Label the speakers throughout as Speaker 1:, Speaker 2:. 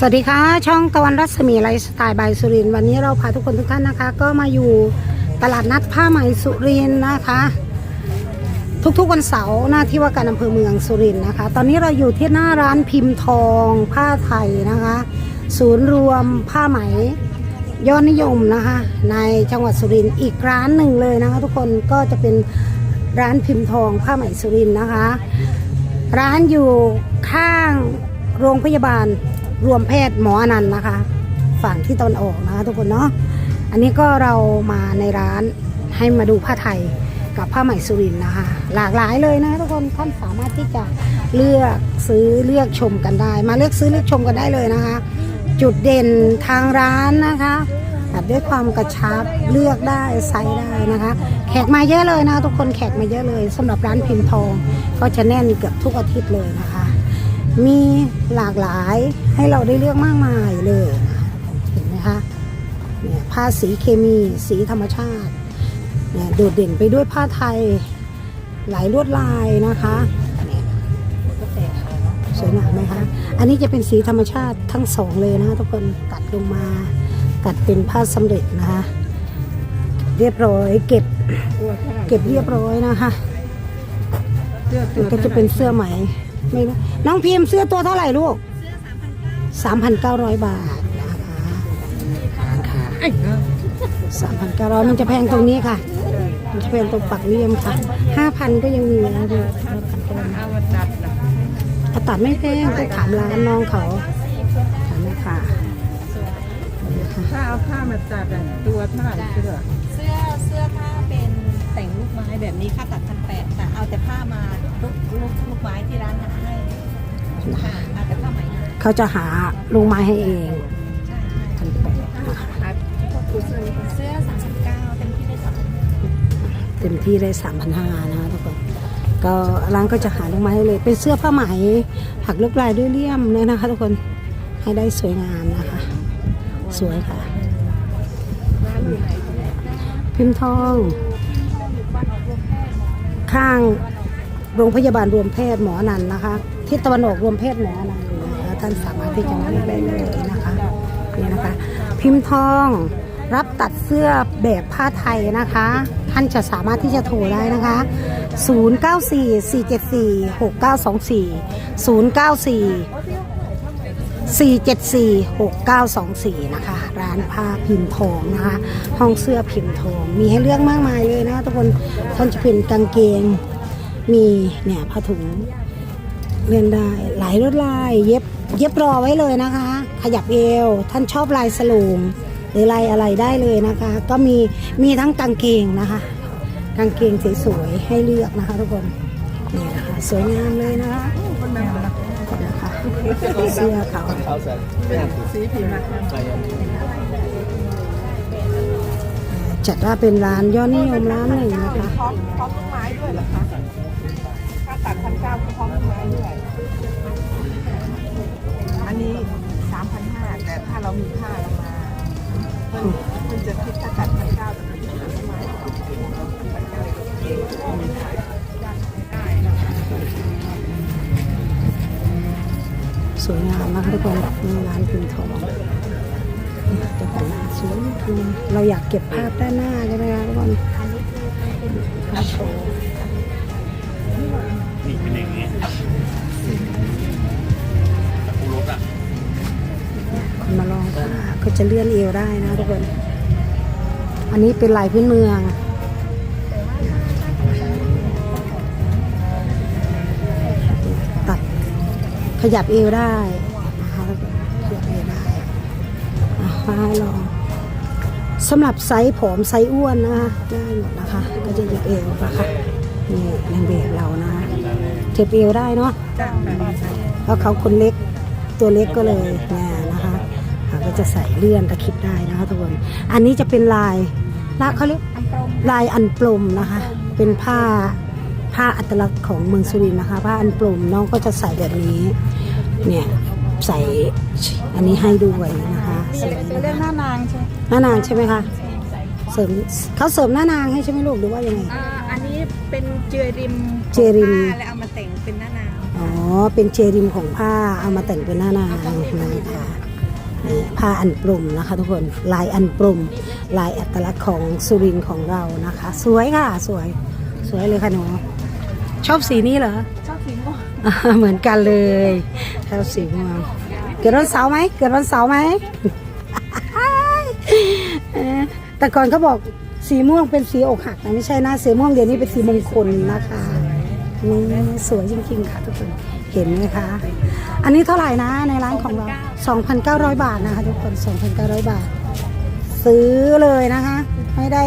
Speaker 1: สวัสดีค่ะ ช่องตะวันรัศมีไลฟ์สไตล์บายสุรินทร์วันนี้เราพาทุกคนทุกท่านนะคะ ก็มาอยู่ตลาดนัดผ้าไหมสุรินทร์นะคะ ทุกๆวันเสาร์หน้าที่ว่าการอำเภอเมืองสุรินทร์นะคะ ตอนนี้เราอยู่ที่หน้าร้านพิมพ์ทองผ้าไทยนะคะ ศูนย์รวมผ้าไหมยอดนิยมนะคะ ในจังหวัดสุรินทร์อีกร้านหนึ่งเลยนะคะ ทุกคนก็จะเป็นร้านพิมพ์ทองผ้าไหมสุรินทร์นะคะ ร้านอยู่ข้างโรงพยาบาล รวมแพทย์หมออนันต์นะคะ ฝั่งที่ตอนออกนะคะทุกคนเนาะอันนี้ก็เรามาในร้านให้มาดูผ้าไทยกับผ้าไหมสุรินนะคะ หลากหลายเลยนะทุกคนท่านสามารถที่จะเลือกซื้อเลือกชมกันได้ มาเลือกซื้อเลือกชมกันได้เลยนะคะ จุดเด่นทางร้านนะคะแบบด้วยความกระชับเลือกได้ไซส์ได้นะคะ แขกมาเยอะเลยนะทุกคนแขกมาเยอะเลยสำหรับร้านพิมพ์ทอง ก็จะแน่นเกือบทุกอาทิตย์เลยนะคะ มีหลากหลายให้เราได้เลือกมากมายเลยนะเห็นไหมคะเนี่ยผ้าสีเคมีสีธรรมชาติเนี่ยโดดเด่นไปด้วยผ้าไทยหลายลวดลายนะคะเนี่ยสวยงามไหมคะ อันนี้จะเป็นสีธรรมชาติทั้งสองเลยนะทุกคนตัดลงมาตัดเป็นผ้าสำเร็จนะคะ เรียบร้อยเก็บเก็บเรียบร้อยนะคะก็จะเป็นเสื้อไหม ไม่รู้น้องพิมพ์เสื้อตัวเท่าไหร่ลูกสามพันเก้าร้อยบาทนะคะสามพันเก้าร้อยมันจะแพงตรงนี้ค่ะ มันจะแพงตรงปักเลี่ยมค่ะห้าพันก็ยังมีนะดูห้าพันก็ยังมี
Speaker 2: เอามาตัดนะ
Speaker 1: เอาตัดไม่แพงไปถามร้านน้องเขาถามแม่ค่ะ
Speaker 2: ถ้าเอาผ้ามาตัดอะตัวเท่าไหร่เสื้อ
Speaker 3: เสื้อเสื้อผ้าเป็น แต่งลูกไม้แบบนี้ค่าตัดพันแปดแต่เอาแต่ผ้ามาลูกลูกลูกไม้ที่ร้านหาให้ค่ะเอาแต่ผ้าไหมให้
Speaker 1: เขาจะหาลูกไม้ให้เอง
Speaker 3: ใช่
Speaker 1: พันแปดนะคะ
Speaker 3: เสื้อสามสิบเก้าเต็มที่ได้สอง
Speaker 1: เต็มที่ได้สามพันห้านะคะทุกคนก็ร้านก็จะหาลูกไม้ให้เลย เป็นเสื้อผ้าไหมถักลูกลายด้วยเลี่ยมเลยนะคะ ทุกคนให้ได้สวยงามนะคะ สวยค่ะ พิมพ์ทอง ข้างโรงพยาบาลรวมแพทย์หมอนันนะคะทิศตะวันออกรวมแพทย์หมอนันนะคะท่านสามารถที่จะมาเลือกได้เลยนะคะนี่นะคะ พิมพ์ทองรับตัดเสื้อแบบผ้าไทยนะคะ ท่านจะสามารถที่จะโทรได้นะคะ 094 474 6924 094 4746924 นะคะ ร้านผ้าพิมพ์ทองนะคะ ห้องเสื้อพิมพ์ทอง มีให้เลือกมากมายเลยนะทุกคนท่านจะเป็นกางเกง มีเนี่ยผ้าถุงเล่นได้หลายรวดลาย เย็บเย็บรอไว้เลยนะคะ ขยับเอว ท่านชอบลายสลูมหรือลายอะไรได้เลยนะคะ ก็มีมีทั้งกางเกงนะคะ กางเกงสวยๆให้เลือกนะคะ ทุกคนนี่นะคะสวยงามเลยนะคะนะคะ เสื้อเขา
Speaker 2: สีผิวนะ
Speaker 1: จัดว่าเป็นร้านยอดนิยมร้านหนึ่งนะคะ
Speaker 2: พร้อมพร้อมลูกไม้ด้วยเหรอคะ นะคะ
Speaker 1: ทุกคนนี่ร้านพิมพ์ทองจ้าของร้าสวยจริงเราอยากเก็บภาพด้านหน้าใช่ไหมคะทุกคนภาพโชว์
Speaker 4: นี่เป็นอย่างนี้ตะปูรถอะ
Speaker 1: คนมาลองค่ะก็จะเลื่อนเอวได้นะทุกคน อันนี้เป็นลายพื้นเมืองตัดขยับเอวได้ อะมาให้ลองสำหรับไซส์ผอมไซส์อ้วนนะคะได้หมดนะคะ ก็จะหยียบเอวนะคะนี่นางแบบเรานะคะเทบเอวได้เนาะ
Speaker 2: แบบนี้
Speaker 1: เพราะเขาคนเล็กตัวเล็กก็เลยเนี่ยนะคะเขาก็จะใส่เลื่อนตะคริบได้นะคะทุกคนอันนี้จะเป็นลายลายเขาเรียกลายอันปลมนะคะ เป็นผ้าผ้าอัตลักษณ์ของเมืองสุรินทร์นะคะ ผ้าอันปลมน้องก็จะใส่แบบนี้เนี่ย ใส่อันนี้ให้ด้วยนะคะสวย
Speaker 2: จะเรียกหน้านางใช่ไหม
Speaker 1: หน้านางใช่ไหมคะเสริมเขาเสริมหน้านางให้ใช่ไหมลูกหรือว่ายังไง
Speaker 3: อ่าอันนี้เป็นเจือริม
Speaker 1: เจือริม
Speaker 3: ผ้าแล้วเอามาแต่งเป็นหน้านาง
Speaker 1: อ๋อเป็นเจริมของผ้าเอามาแต่งเป็นหน้านางนะคะผ้าอันปรุมนะคะ ทุกคนลายอันปรุมลายอัตลักษณ์ของสุรินทร์ของเรานะคะ สวยค่ะ สวย สวยเลยค่ะหนูชอบสีนี้เหรอ เหมือนกันเลยชอบสีม่วงเกิดวันเสาร์ไหมเกิดวันเสาร์ไหมแต่ก่อนเขาบอกสีม่วงเป็นสีอกหักนะไม่ใช่นะสีม่วงเดี๋ยวนี้เป็นสีมงคลนะคะนี่สวยจริงๆค่ะทุกคนเห็นไหมคะ อันนี้เท่าไหร่นะในร้านของเรา 2,900 บาทนะคะทุกคน 2,900 บาท ซื้อเลยนะคะ ไม่ได้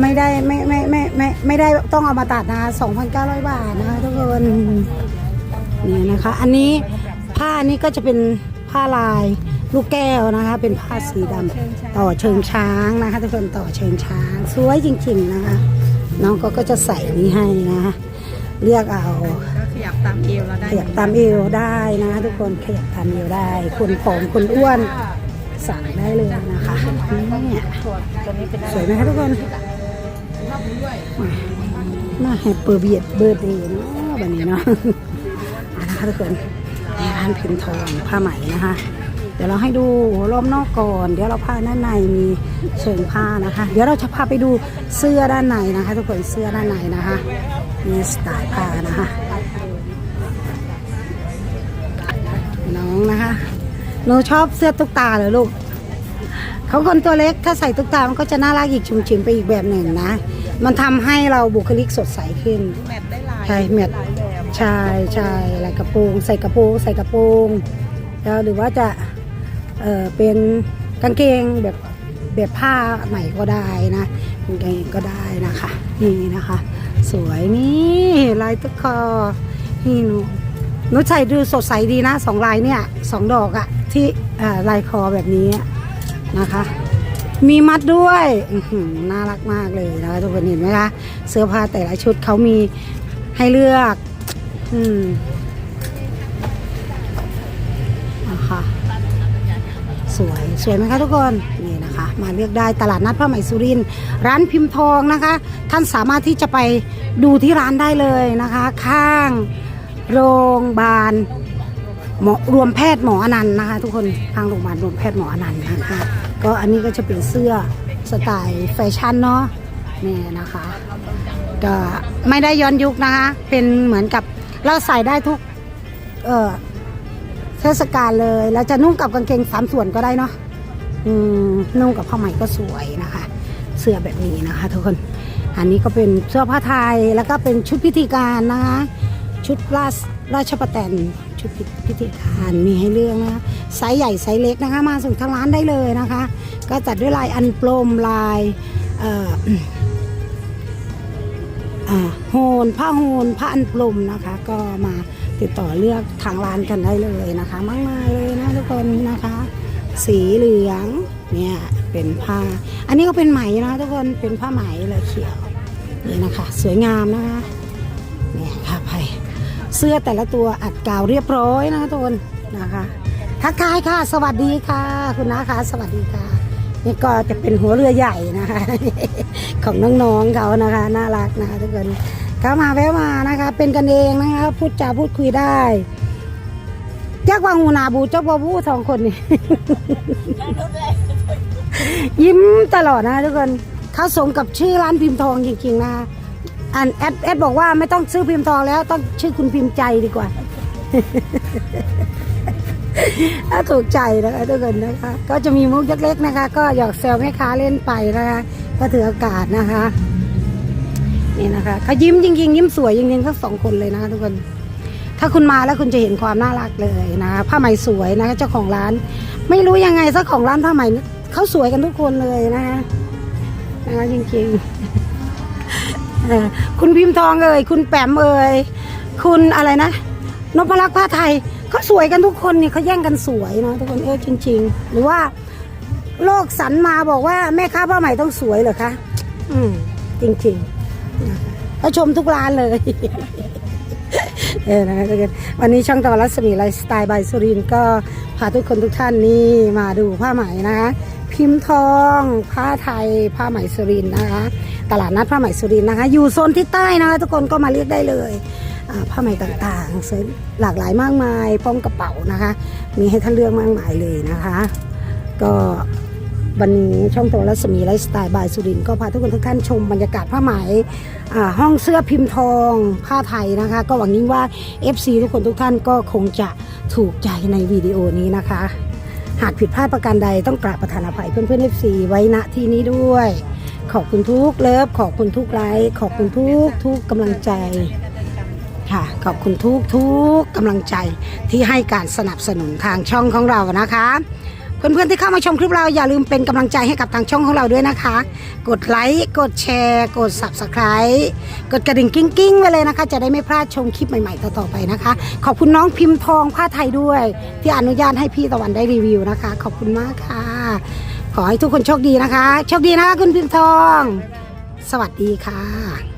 Speaker 1: ไม่ได้ไม่ไม่ไม่ไม่ไม่ได้ต้องเอามาตัดนะคะ2,900 บาทนะคะทุกคนนี่นะคะ อันนี้ผ้านี้ก็จะเป็นผ้าลายลูกแก้วนะคะ เป็นผ้าสีดำต่อเชิงช้างนะคะ ทุกคนต่อเชิงช้างสวยจริง ๆนะคะ น้องก็ก็จะใส่นี้ให้นะคะเรียกเอา
Speaker 3: ก็ขยับตามเอวเราได้
Speaker 1: ขยับตามเอวได้นะคะทุกคนขยับตามเอวได้คนผอมคนอ้วนสั่งได้เลยนะคะเนี่ย
Speaker 3: ตัวนี้เป็น
Speaker 1: สวยไหมคะทุกคน น่าแฮปเปอร์เบียดเบิร์ดเดย์เนาะแบบนี้เนาะอะนะคะทุกคนนี่ร้านพิมพ์ทองผ้าไหมนะคะ เดี๋ยวเราให้ดูรอบนอกก่อน เดี๋ยวเราผ้าด้านในมีเชิงผ้านะคะ เดี๋ยวเราจะพาไปดูเสื้อด้านในนะคะ ทุกคนเสื้อด้านในนะคะมีสไตล์ผ้านะคะน้องนะคะหนูชอบเสื้อตุ๊กตาเหรอลูกเขาคนตัวเล็กถ้าใส่ตุ๊กตามันก็จะน่ารักอีกชุมชิมไปอีกแบบหนึ่งนะ มันทำให้เราบุคลิกสดใสขึ้น
Speaker 3: แมทได้หลาย
Speaker 1: ใช่แมท
Speaker 3: หลายแบบ
Speaker 1: ใช่ใช่ลายกระโปรงใส่กระโปรงใส่กระโปรงแล้วหรือว่าจะเออเป็นกางเกงแบบแบบผ้าใหม่ก็ได้นะกางเกงก็ได้นะคะนี่นะคะ สวยนี่ลายตุ๊กคอนี่หนูหนูใส่ดูสดใสดีนะสองลายเนี่ยสองดอกอะที่เอ่อลายคอแบบนี้นะคะ มีมัดด้วยน่ารักมากเลยนะคะทุกคนเห็นไหมคะเสื้อผ้าแต่ละชุดเขามีให้เลือก อืมนะคะสวยสวยไหมคะทุกคนนี่นะคะ มาเลือกได้ตลาดนัดผ้าไหมสุรินทร์ร้านพิมพ์ทองนะคะ ท่านสามารถที่จะไปดูที่ร้านได้เลยนะคะ ข้างโรงพยาบาล หมอรวมแพทย์หมออนันต์นะคะ ทุกคนข้างโรงพยาบาลรวมแพทย์หมออนันต์นะคะ ก็อันนี้ก็จะเป็นเสื้อสไตล์แฟชั่นเนาะนี่นะคะก็ไม่ได้ย้อนยุคนะคะ เป็นเหมือนกับเราใส่ได้ทุกเออเทศกาลเลยแล้วจะนุ่งกับกางเกงสามส่วนก็ได้เนาะอืมนุ่งกับผ้าไหมก็สวยนะคะ เสื้อแบบนี้นะคะ ทุกคน อันนี้ก็เป็นเสื้อผ้าไทยแล้วก็เป็นชุดพิธีการนะคะ ชุดราชราชประแตนชุดพิธีการมีให้เลือกนะคะไซส์ใหญ่ไซส์เล็กนะคะ มาส่งทางร้านได้เลยนะคะ ก็จัดด้วยลายอันโปรมลายอ่ออ่าโหนผ้าโหนผ้าอันปลมนะคะ ก็มาติดต่อเลือกทางร้านกันได้เลยนะคะ มากมายเลยนะทุกคนนะคะ สีเหลืองเนี่ยเป็นผ้า อันนี้ก็เป็นไหมนะทุกคนเป็นผ้าไหมเลยเขียวนี่นะคะ สวยงามนะคะเนี่ย เสื้อแต่ละตัวอัดกาวเรียบร้อยนะคะทุกคนนะคะ ทักทายค่ะ สวัสดีค่ะ คุณน้าคะสวัสดีค่ะ นี่ก็จะเป็นหัวเรือใหญ่นะคะ ของน้องๆเขานะคะ น่ารักนะคะทุกคนเข้ามาแวะมานะคะ เป็นกันเองนะคะ พูดจาพูดคุยได้จักวางหูนาบูเจ้าบาบูสองคนนี่ยิ้มตลอดนะทุกคนเขาสมกับชื่อร้านพิมพ์ทองจริงๆนะคะ อันแอดแอดบอกว่าไม่ต้องชื่อพิมพ์ทองแล้วต้องชื่อคุณพิมพ์ใจดีกว่า ถ้าถูกใจนะคะทุกคนนะคะ ก็จะมีมุกเล็กๆนะคะ ก็หยอกแซวแม่ค้าเล่นไปนะคะ ก็ถือโอกาสนะคะ นี่นะคะเขายิ้มจริงๆยิ้มสวยจริงๆทั้งสองคนเลยนะคะทุกคน ถ้าคุณมาแล้วคุณจะเห็นความน่ารักเลยนะผ้าไหมสวยนะคะเจ้าของร้าน ไม่รู้ยังไงเจ้าของร้านผ้าไหมเขาสวยกันทุกคนเลยนะคะนะคะจริงๆ คุณพิมพ์ทองเอ่ยคุณแปมเอ่ยคุณอะไรนะนพรักษ์ผ้าไทยเขาสวยกันทุกคนเนี่ยเขาแย่งกันสวยเนาะทุกคนเออจริง ๆ หรือว่าโลกสันมาบอกว่าแม่ค้าผ้าไหมต้องสวยเหรอคะอืมจริงๆก็ชมทุกร้านเลยเออนะคะทุกคนวันนี้ช่องตอนรัศมีไลฟ์สไตล์บายสุรินก็พาทุกคนทุกท่านนี่มาดูผ้าไหมนะคะ พิมพ์ทอง ผ้าไทย ผ้าไหมสุรินนะคะ ตลาดนัดผ้าไหมสุรินทร์นะคะ อยู่โซนที่ใต้นะคะทุกคนก็มาเลือกได้เลยผ้าไหมต่างๆสวยหลากหลายมากมายพร้อมกระเป๋านะคะ มีให้ท่านเลือกมากมายเลยนะคะ ก็วันนี้ช่องโตรัศมีไลฟ์สไตล์บายสุรินทร์ก็พาทุกคนทุกท่านชมบรรยากาศผ้าไหมห้องเสื้อพิมพ์ทองผ้าไทยนะคะ ก็หวังยิ่งว่า FC ทุกคนทุกท่านก็คงจะถูกใจในวิดีโอนี้นะคะ หากผิดพลาดประการใดต้องกราบประธานอภัยเพื่อนๆ FC ไว้ณที่นี้ด้วย ขอบคุณทุกเลิฟขอบคุณทุกไลค์ขอบคุณทุกทุกกำลังใจค่ะขอบคุณทุกทุกกำลังใจที่ให้การสนับสนุนทางช่องของเรานะคะเพื่อนๆที่เข้ามาชมคลิปเราอย่าลืมเป็นกำลังใจให้กับทางช่องของเราด้วยนะคะ กดไลค์กดแชร์ กด subscribe กดกระดิ่งกิ้งกิ้งไว้เลยนะคะ จะได้ไม่พลาดชมคลิปใหม่ๆต่อๆไปนะคะ ขอบคุณน้องพิมพ์ทองผ้าไทยด้วย ที่อนุญาตให้พี่ตะวันได้รีวิวนะคะ ขอบคุณมากค่ะ ขอให้ทุกคนโชคดีนะคะ โชคดีนะคะคุณพิมพ์ทอง สวัสดีค่ะ